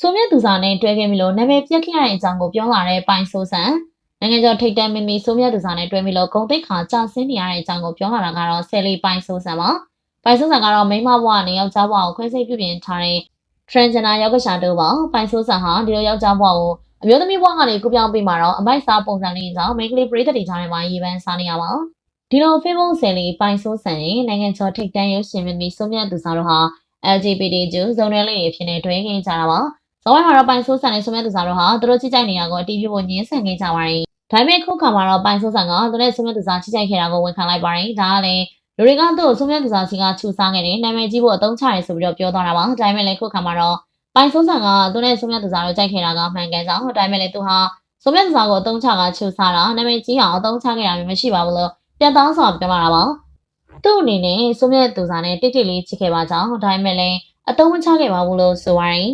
ဆိုမြတ်သူစာနဲ့တွဲခဲ့ပြီလို့နာမည်ပြက်ခဲ့ရတဲ့အကြောင်းကိုပြောလာတဲ့ပိုင်ဆိုဆန်နိုင်ငံကျော်ထိတ်တန့်မင်းမီဆိုမြတ်သူစာနဲ့တွဲပြီးလို့ဂုံတိတ်ခါကြာဆင်းနေရတဲ့အကြောင်းကိုပြောလာတာကတော့ဆယ်လီပိုင်ဆိုဆန်ပါပိုင်ဆိုဆန်ကတော့မိန်းမဘဝနဲ့ယောက်ျားဘဝကိုခွဲစိတ်ပြုပြင်ထားတဲ့ transgender ယောက်ကစားတို့ပါပိုင်ဆိုဆန်ဟာဒီလိုယောက်ျားဘဝကိုအမျိုးသမီးဘဝကနေကူပြောင်းပြီးမှတော့အမိုက်စားပုံစံလေးကြောင့်မိန်းကလေးပရိသတ်တွေကြားထဲမှာရေပန်းစားနေရပါဒီလို Facebook ဆယ်လီပိုင်ဆိုဆန်ရဲ့နိုင်ငံကျော်ထိတ်တန့်ရုပ်ရှင်မင်းမီဆိုမြတ်သူစာတို့ဟာ LGBT ကျူဇုံရဲလေးတွေဖြစ်နေတွဲခဲ့ကြတာပါ။ ဇော်ဝဲမှာတော့ပိုင်ဆိုးဆန်နဲ့ဆိုမြတ်သူစာတို့ဟာသူတို့ချိကြိုက်နေတာကိုအတီးပြုဖို့ညှင်းဆန်ခဲ့ကြပါတယ်။ဒါပေမဲ့ခုခါမှာတော့ပိုင်ဆိုးဆန်ကသူနဲ့ဆိုမြတ်သူစာချိကြိုက်ခဲ့တာကိုဝန်ခံလိုက်ပါတယ်။ဒါကလည်းလူတွေကသူ့ကိုဆိုမြတ်သူစာစီကချူစားခဲ့တယ်နာမည်ကြီးဖို့အသုံးချရဲဆိုပြီးတော့ပြောသွားတာပါ။ဒါပေမဲ့လည်းခုခါမှာတော့ပိုင်ဆိုးဆန်ကသူနဲ့ဆိုမြတ်သူစာတို့ကြိုက်ခဲ့တာကမှန်ကန်ကြောင်းဒါပေမဲ့လည်းသူဟာဆိုမြတ်သူစာကိုအသုံးချကချူစားတာနာမည်ကြီးအောင်အသုံးချခဲ့တာမျိုးမရှိပါဘူးလို့ပြန်တောင်းဆိုပြောလာတာပါ။သူ့အနေနဲ့ဆိုမြတ်သူစာနဲ့တိတ်တိတ်လေးချစ်ခဲ့ပါကြောင်းဒါပေမဲ့လည်းအတုံးမချခဲ့ပါဘူးလို့ဆိုပါရင်